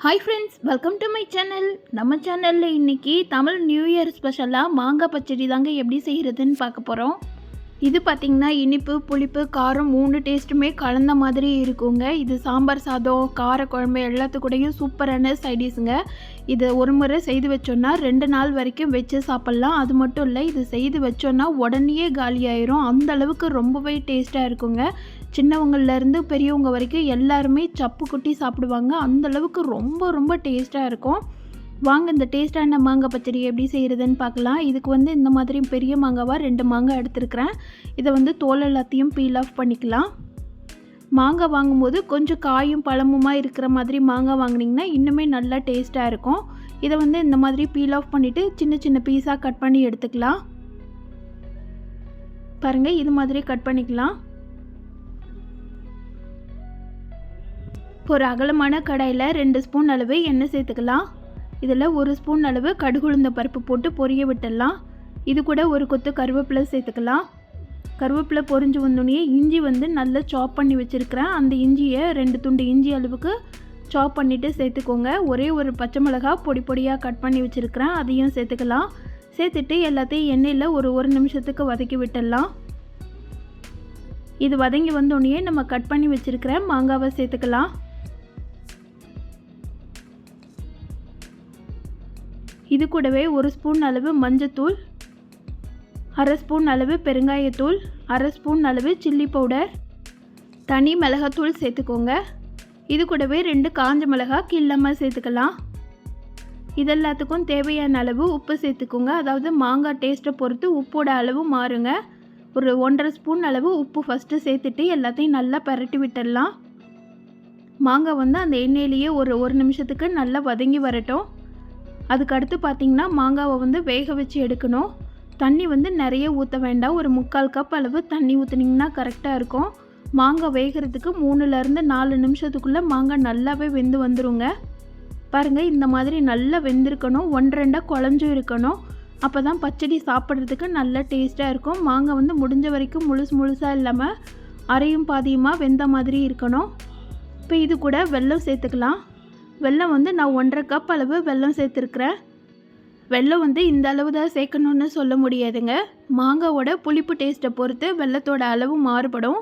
Hi friends welcome to my channel நம்ம சேனலில் இன்றைக்கி தமிழ் நியூ இயர் ஸ்பெஷலாக மாங்காய் பச்சடி தாங்க எப்படி செய்கிறதுன்னு பார்க்க போகிறோம் இது பார்த்திங்கன்னா இனிப்பு புளிப்பு காரம் மூணு டேஸ்ட்டுமே கலந்த மாதிரி இருக்குங்க. இது சாம்பார் சாதம் கார குழம்பு எல்லாத்துக்கூடையும் சூப்பரான சைடிஸுங்க இதை ஒரு முறை செய்து வச்சோன்னா ரெண்டு நாள் வரைக்கும் வச்சு சாப்பிட்லாம். அது மட்டும் இல்லை இது செய்து வச்சோன்னா உடனே காலியாயிரும் அந்த அளவுக்கு ரொம்பவே டேஸ்ட்டாக இருக்குங்க. சின்னவங்கள்லேருந்து பெரியவங்க வரைக்கும் எல்லாருமே சப்பு குட்டி சாப்பிடுவாங்க. அந்த அளவுக்கு ரொம்ப ரொம்ப டேஸ்ட்டாக இருக்கும். வாங்க இந்த டேஸ்ட்டான மாங்காய் பச்சடி எப்படி செய்கிறதுன்னு பார்க்கலாம். இதுக்கு வந்து இந்த மாதிரி பெரிய மாங்காவாக ரெண்டு மாங்காய் எடுத்துருக்கிறேன். இதை வந்து தோல் எல்லாத்தையும் பீல் ஆஃப் பண்ணிக்கலாம். மாங்காய் வாங்கும்போது கொஞ்சம் காயும் பழமுமாக இருக்கிற மாதிரி மாங்காய் வாங்கினீங்கன்னா இன்னுமே நல்லா டேஸ்ட்டாக இருக்கும். இதை வந்து இந்த மாதிரி பீல் ஆஃப் பண்ணிவிட்டு சின்ன சின்ன பீஸாக கட் பண்ணி எடுத்துக்கலாம். பாருங்கள் இது மாதிரி கட் பண்ணிக்கலாம். ஒரு அகலமான கடாயில் ரெண்டு ஸ்பூன் அளவு எண்ணெய் சேர்த்துக்கலாம். இதில் ஒரு ஸ்பூன் அளவு கடுகுழுந்த பருப்பு போட்டு பொரிய விட்டுடலாம். இது கூட ஒரு கொத்து கருவேப்பிலை சேர்த்துக்கலாம். கருவேப்பிலை பொரிஞ்சு வந்தோடனே இஞ்சி வந்து நல்லா சாப் பண்ணி வச்சுருக்கிறேன். அந்த இஞ்சியை ரெண்டு துண்டு இஞ்சி அளவுக்கு சாப் பண்ணிவிட்டு சேர்த்துக்கோங்க. ஒரே ஒரு பச்சை மிளகா பொடி பொடியாக கட் பண்ணி வச்சுருக்கிறேன். அதையும் சேர்த்துக்கலாம். சேர்த்துட்டு எல்லாத்தையும் எண்ணெயில் ஒரு ஒரு நிமிஷத்துக்கு வதக்கி விட்டுடலாம். இது வதங்கி வந்தோடனே நம்ம கட் பண்ணி வச்சுருக்கிற மாங்காவை சேர்த்துக்கலாம். இது கூடவே ஒரு ஸ்பூன் அளவு மஞ்சத்தூள் அரை ஸ்பூன் அளவு பெருங்காயத்தூள் அரை ஸ்பூன் அளவு சில்லி பவுடர். தனி மிளகாத்தூள் சேர்த்துக்கோங்க. இது கூடவே ரெண்டு காஞ்ச மிளகா கில்லாமல் சேர்த்துக்கலாம். இதெல்லாத்துக்கும் தேவையான அளவு உப்பு சேர்த்துக்கோங்க. அதாவது மாங்காய் டேஸ்ட்டை பொறுத்து உப்போட அளவு மாறுங்க. ஒரு ஒன்றரை ஸ்பூன் அளவு உப்பு ஃபஸ்ட்டு சேர்த்துட்டு எல்லாத்தையும் நல்லா பரட்டி விட்டுடலாம். மாங்காய் வந்து அந்த எண்ணெயிலேயே ஒரு ஒரு நிமிஷத்துக்கு நல்லா வதங்கி வரட்டும். அதுக்கு அடுத்து பார்த்திங்கன்னா மாங்காவை வந்து வேக வச்சு எடுக்கணும். தண்ணி வந்து நிறைய ஊற்ற வேண்டாம். ஒரு முக்கால் கப் அளவு தண்ணி ஊற்றுனீங்கன்னா கரெக்டாக இருக்கும். மாங்காய் வேகிறதுக்கு மூணுலேருந்து நாலு நிமிஷத்துக்குள்ளே மாங்காய் நல்லாவே வெந்து வந்துருங்க. பாருங்கள் இந்த மாதிரி நல்லா வெந்திருக்கணும். ஒன்று ரெண்டாக குழஞ்சும் இருக்கணும். அப்போ தான் பச்சடி சாப்பிட்றதுக்கு நல்லா டேஸ்ட்டாக இருக்கும். மாங்காய் வந்து முடிஞ்ச வரைக்கும் முழுசு முழுசாக இல்லாமல் அரையும் பாதியுமாக வெந்த மாதிரி இருக்கணும். இப்போ இது கூட வெல்லம் சேர்த்துக்கலாம். வெல்லம் வந்து நான் ஒன்றரை கப் அளவு வெல்லம் சேர்த்துருக்குறேன். வெல்லம் வந்து இந்த அளவு தான் சேர்க்கணுன்னு சொல்ல முடியாதுங்க. மாங்காவோட புளிப்பு டேஸ்ட்டை பொறுத்து வெள்ளத்தோட அளவு மாறுபடும்.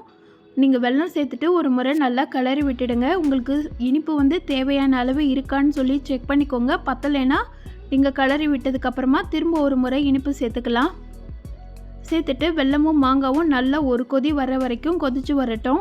நீங்கள் வெல்லம் சேர்த்துட்டு ஒரு முறை நல்லா கிளறி விட்டுடுங்க. உங்களுக்கு இனிப்பு வந்து தேவையான அளவு இருக்கான்னு சொல்லி செக் பண்ணிக்கோங்க. பத்தலைன்னா நீங்கள் கிளறி விட்டதுக்கப்புறமா திரும்ப ஒரு முறை இனிப்பு சேர்த்துக்கலாம். சேர்த்துட்டு வெல்லமும் மாங்காவும் நல்லா ஒரு கொதி வர வரைக்கும் கொதிச்சு வரட்டும்.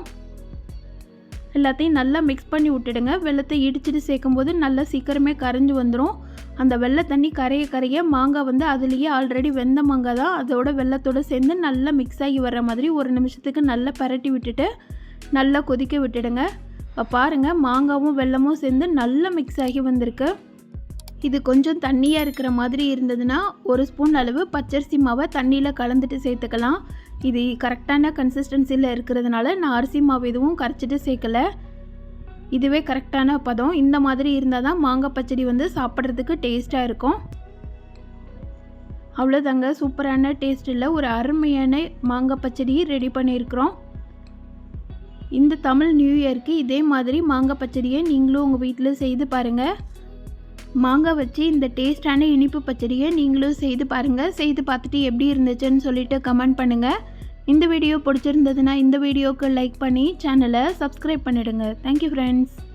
எல்லாத்தையும் நல்லா மிக்ஸ் பண்ணி விட்டுடுங்க. வெள்ளத்தை இடிச்சிட்டு சேர்க்கும்போது நல்லா சீக்கிரமே கரைஞ்சி வந்துடும் அந்த வெள்ளை தண்ணி கரைய கரைய மாங்காய் வந்து அதுலேயே ஆல்ரெடி வெந்த மாங்காய் தான். அதோட வெள்ளத்தோடு சேர்ந்து நல்லா மிக்ஸ் ஆகி வர்ற மாதிரி ஒரு நிமிஷத்துக்கு நல்லா பரட்டி விட்டுட்டு நல்லா கொதிக்க விட்டுடுங்க. இப்போ பாருங்கள் மாங்காவும் வெள்ளமும் சேர்ந்து நல்லா மிக்ஸ் ஆகி வந்திருக்கு. இது கொஞ்சம் தண்ணியாக இருக்கிற மாதிரி இருந்ததுன்னா ஒரு ஸ்பூன் அளவு பச்சரிசி மாவை தண்ணியில் கலந்துட்டு சேர்த்துக்கலாம். இது கரெக்டான கன்சிஸ்டன்சியில் இருக்கிறதுனால நான் அரிசி மாவு எதுவும் கரைச்சிட்டு சேர்க்கலை. இதுவே கரெக்டான பதம். இந்த மாதிரி இருந்தால் தான் மாங்காய் பச்சடி வந்து சாப்பிட்றதுக்கு டேஸ்ட்டாக இருக்கும். அவ்வளோதாங்க சூப்பரான டேஸ்ட்டில் ஒரு அருமையான மாங்காய் பச்சடி ரெடி பண்ணியிருக்கிறோம். இந்த தமிழ் நியூ இயருக்கு இதே மாதிரி மாங்காய் பச்சடியை நீங்களும் உங்கள் வீட்டில் செய்து பாருங்கள் மாங்காய் வச்சு இந்த டேஸ்டான இனிப்பு பச்சடியை நீங்களும் செய்து பாருங்கள் செய்து பார்த்துட்டு எப்படி இருந்துச்சுன்னு சொல்லிட்டு கமெண்ட் பண்ணுங்கள் இந்த வீடியோ பிடிச்சிருந்ததுன்னா இந்த வீடியோவுக்கு லைக் பண்ணி சேனலை சப்ஸ்கிரைப் பண்ணிவிடுங்க தேங்க்யூ ஃப்ரெண்ட்ஸ்